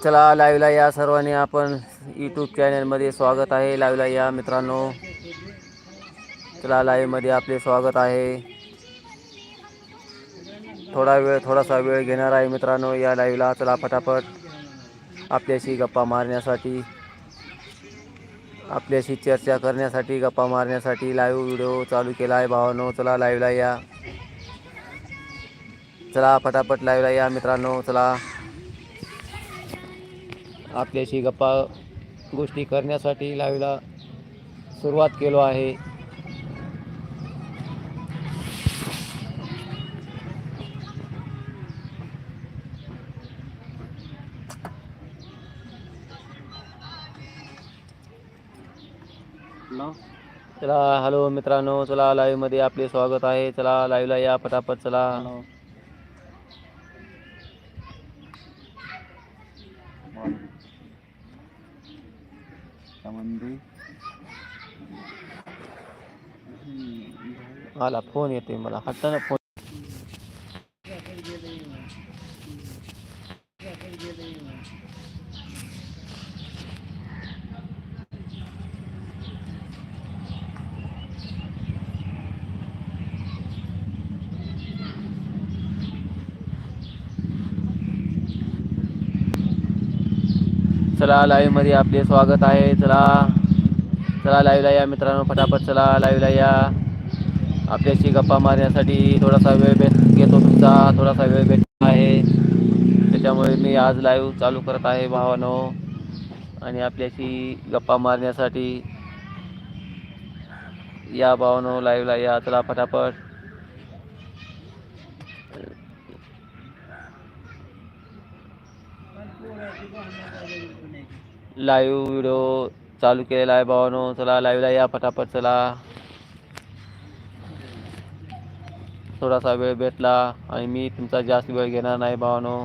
चला लाईव्हला या सर्वांनी आपण यूट्यूब चॅनलमध्ये स्वागत आहे. लाईव्हला या मित्रांनो. चला लाईव्हमध्ये आपले स्वागत आहे. थोडा वेळ थोडासा वेळ घेणार आहे मित्रांनो या लाईव्हला चला फटाफट आपल्याशी गप्पा मारण्यासाठी आपल्याशी चर्चा करण्यासाठी गप्पा मारण्यासाठी लाईव्ह व्हिडिओ चालू केला आहे भावानो. चला लाईव्हला या. चला फटाफट लाईव्हला या मित्रांनो चला. आपल्याशी गप्पा गोष्टी करण्यासाठी लाईव्हला सुरुवात केलो आहे. चला हॅलो मित्रांनो चला लाईव्हमध्ये आपले स्वागत आहे. चला लाईव्हला या पटापट चला. आला फोन येतोय मला हाताने फोन चला लाईव्हमध्ये आपले स्वागत आहे. चला चला लाईव्हला या मित्रांनो फटाफट चला लाईव्हला या. आपल्याशी गप्पा मारण्यासाठी थोडासा वेळ भेट घेतो तुमचा थोडासा वेळ भेटला आहे. त्याच्यामुळे मी आज लाईव्ह चालू करत आहे भावानो. आणि आपल्याशी गप्पा मारण्यासाठी या भावानो लाईव्हला या. चला फटाफट लाईव्ह व्हिडिओ चालू केलेला आहे भावानो. चला लाईव्हला या पटापट चला. थोडासा वेळ भेटला आणि मी तुमचा जास्त वेळ घेणार नाही भावानो.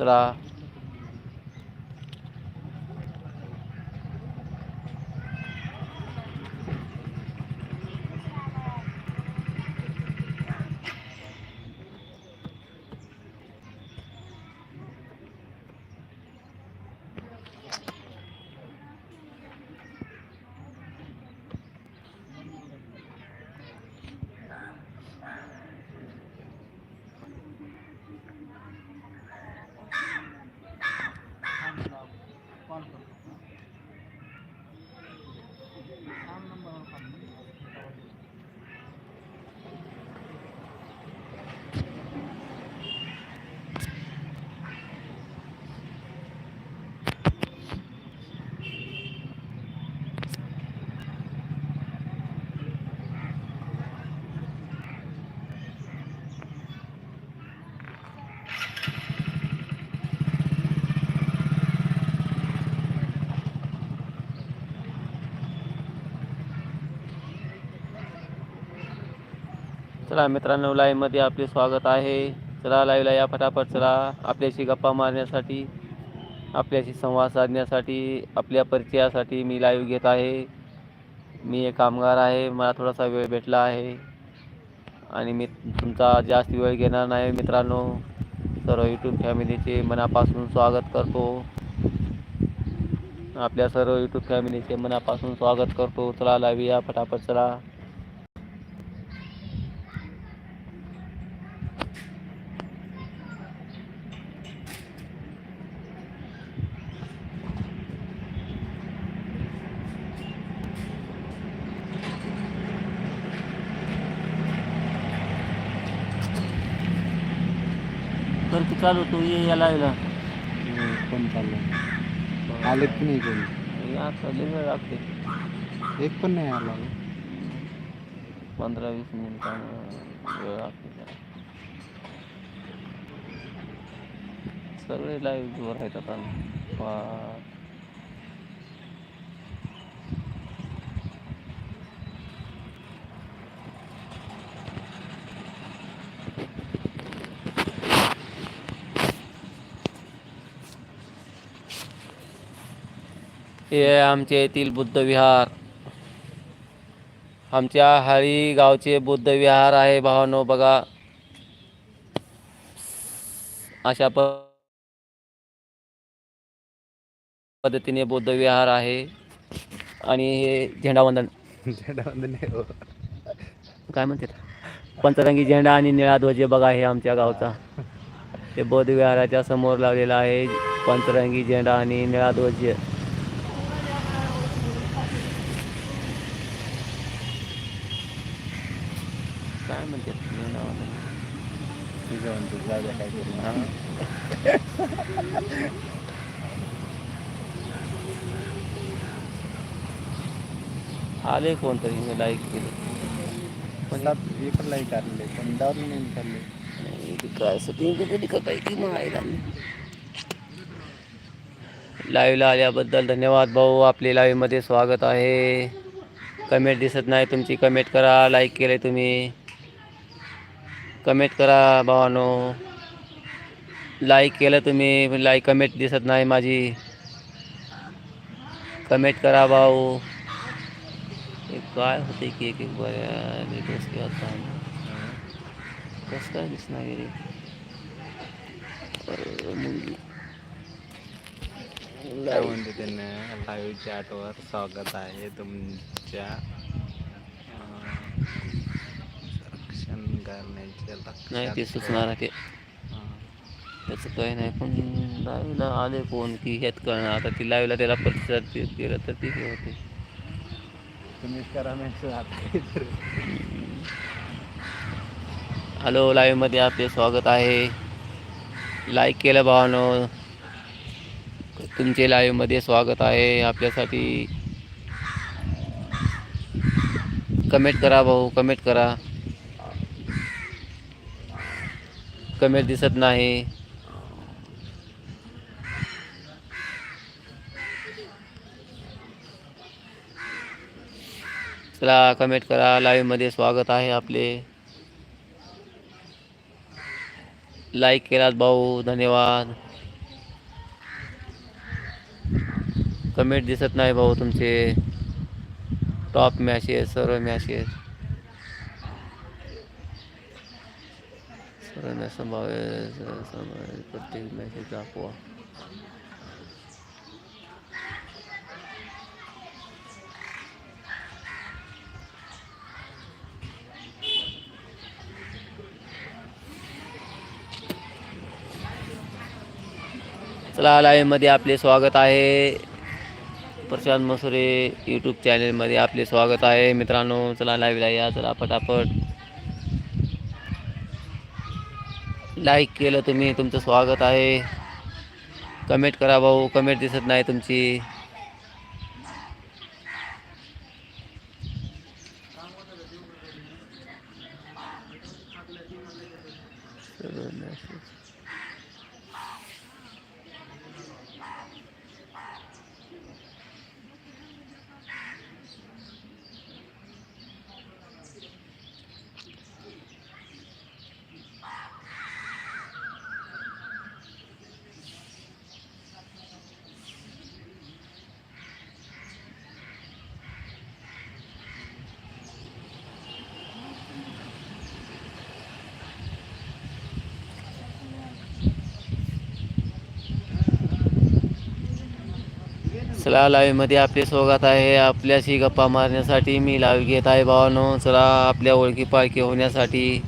चला. ¿Cuánto? चला मित्रांनो लाईव्हमध्ये आपले स्वागत आहे. चला लाईव्हला या फटाफट चला. आपल्याशी गप्पा मारण्यासाठी आपल्याशी संवाद साधण्यासाठी आपल्या परिचयासाठी मी लाईव्ह घेत आहे. मी एक कामगार आहे मला थोडासा वेळ भेटला आहे. आणि मी तुमचा जास्त वेळ घेणार नाही मित्रांनो. सर्व यूट्यूब फॅमिलीचे मनापासून स्वागत करतो. आपल्या सर्व यूट्यूब फॅमिलीचे मनापासून स्वागत करतो. चला लाईव्ह या फटाफट चला. तर की चालू तू ये या लाईव्हला कोण चाललं आले की नाही कोणी? लय वेळ लागते. एक पण नाही आला पंधरा वीस मिनिटांनी वेळ लागते त्याला. सगळे लाईव्ह वर आहेत आता. वा- हे आमच्या येथील बुद्ध विहार. आमच्या हळी गावचे बुद्ध विहार आहे भावानो बघा. अशा प पद्धतीने बौद्ध विहार आहे. आणि हे झेंडावंदन. हो. काय म्हणतात पंचरंगी झेंडा आणि निळा ध्वज हे बघा हे आमच्या गावचा. ते बौद्ध विहाराच्या समोर लावलेला आहे. पंचरंगी झेंडा आणि निळा ध्वज काय म्हणतात झेंडावंदन? तुझं म्हणतो जाऊ द्या काय करू हा? आले कोणतरी मी लाईक केलं. पण दारू नाही काढले काय सेटिंग कधी करायची माहिती लाईव्हला आल्याबद्दल धन्यवाद भाऊ आपले लाईव्हमध्ये स्वागत आहे. कमेंट दिसत नाही तुमची कमेंट करा लाईक केले तुम्ही. कमेंट करा भावानो. लाईक केलं तुम्ही लाईक कमेंट दिसत नाही माझी. कमेंट करा भाऊ. काय होते की एक एक बऱ्या कसं काय दिसणार काय म्हणते त्यांना? लाईव्ह चॅटवर स्वागत आहे तुमच्या. संरक्षण करण्याचे नाही ते सुचणार आहे. त्याचं काही नाही पण लाईव्हला आले कोण की हेच कळणार आता ती लाईव्हला त्याला प्रतिसाद दिला तर ते होते. हॅलो लाईव्हमध्ये आपले स्वागत आहे. लाईक केलं भावानो. तुमचे लाईव्हमध्ये स्वागत आहे आपल्यासाठी. कमेंट करा भाऊ कमेंट करा. कमेंट दिसत नाही. चला कमेंट करा. लाईव्हमध्ये स्वागत आहे आपले. लाईक केलात भाऊ धन्यवाद. कमेंट दिसत नाही भाऊ तुमचे. टॉप मॅचेस सर्व मॅचेस सर्व मॅच संभाव्य प्रत्येक मॅसेज दाखवा. चला लाईव्हमध्ये आपले स्वागत आहे. प्रशांत मसुरे यूट्यूब चॅनलमध्ये आपले स्वागत आहे. मित्रांनो चला लाईव्हला या. चला पटापट. लाईक केलं तुम्ही तुमचं स्वागत आहे. कमेंट करा भाऊ. कमेंट दिसत नाही तुमची सर्व message. चला लाईव्हमध्ये आपले स्वागत आहे. आपल्याशी गप्पा मारण्यासाठी मी लाईव्ह घेत आहे भावानो. चला आपल्या ओळखी पाळखी होण्यासाठी.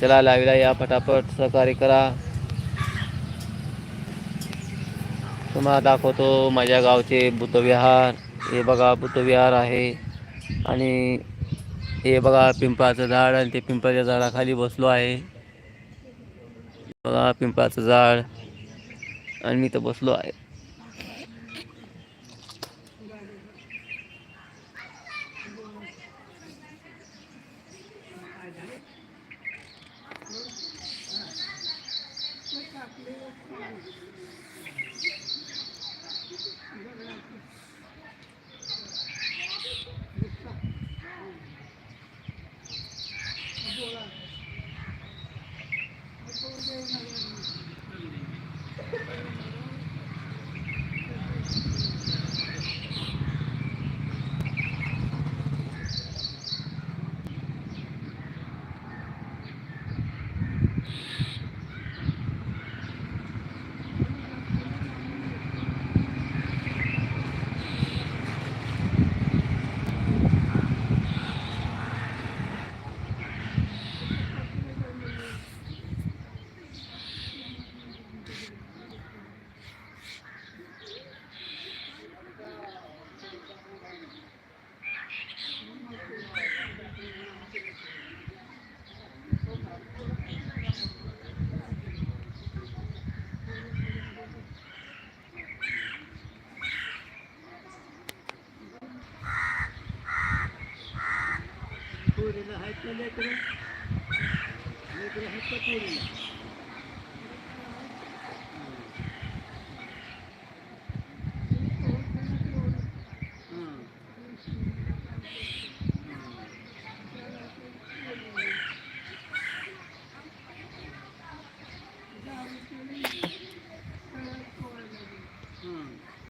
चला लाईव्हला या पटापट सहकार्य करा. तुम्हाला दाखवतो माझ्या गावचे बुद्धविहार. हे बघा बुद्धविहार आहे. आणि हे बघा पिंपळाचं झाड आणि ते पिंपळाच्या झाडाखाली बसलो आहे. बघा पिंपळाचं झाड. आणि मी तर बसलो आहे. Thank you. করে নিয়ে করে হত্যা করবে না